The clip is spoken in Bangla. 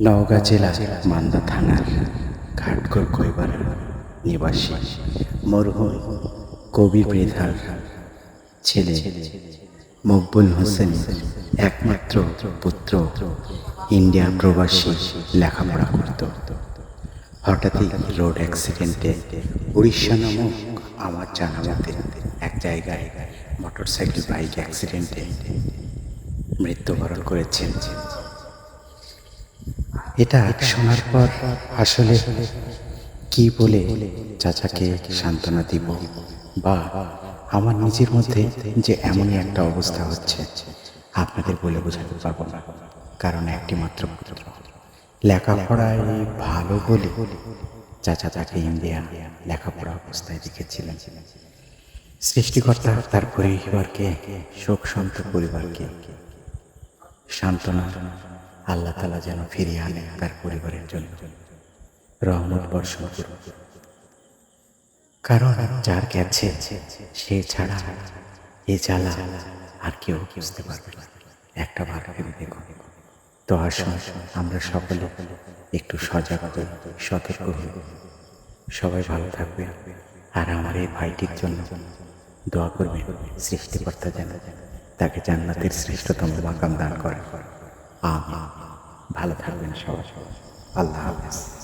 নওগাঁ জেলা মান্দা থানার ঘাটকর কৈবারের নিবাসী মরহুম কবি মৃধার ছেলে মকবুল হোসেন একমাত্র পুত্র ইন্ডিয়ান প্রবাসী লেখাপড়া করত। হঠাৎই রোড অ্যাক্সিডেন্টে উড়িষ্যা নামক আমার জানা মতে জায়গায় মোটরসাইকেল বাইক অ্যাক্সিডেন্টে মৃত্যুবরণ করেছেন। এটা শোনার পর আসলে কি বলে চাচাকে সান্ত্বনা দিব? বা আমার নিজের মধ্যে যে এমনই একটা অবস্থা হচ্ছে, আপনাদের বলে বোঝাতে পারব না। কারণ একটি মাত্র লেখাপড়ায় ভালো বলে চাচা তাকে ইন্ডিয়া লেখাপড়া অবস্থায় রেখেছিলেন সৃষ্টিকর্তা তার পরিবারকে শোক সন্ত পরিবারকে। সান্ত্বনা, আল্লাহ তালা যেন ফিরিয়ে আনে তার পরিবারের জন্য। রহমত বর্ষণ করুন। কারণ যার গেছে সে ছাড়া এ জ্বালা আর কেউ বুঝতে পারবে না। একটা বার ভেবে দেখুন। তো আসুন আমরা সকলে একটু সজাগ সতর্ক হই। সবাই ভালো থাকবে আর আমার এই ভাইটির জন্য দোয়া করবেন। সৃষ্টিকর্তা যেন তাকে জান্নাতের শ্রেষ্ঠতম মাকাম দান করে আ ভালো থাকবেন সবাই। আল্লাহ হাফেজ।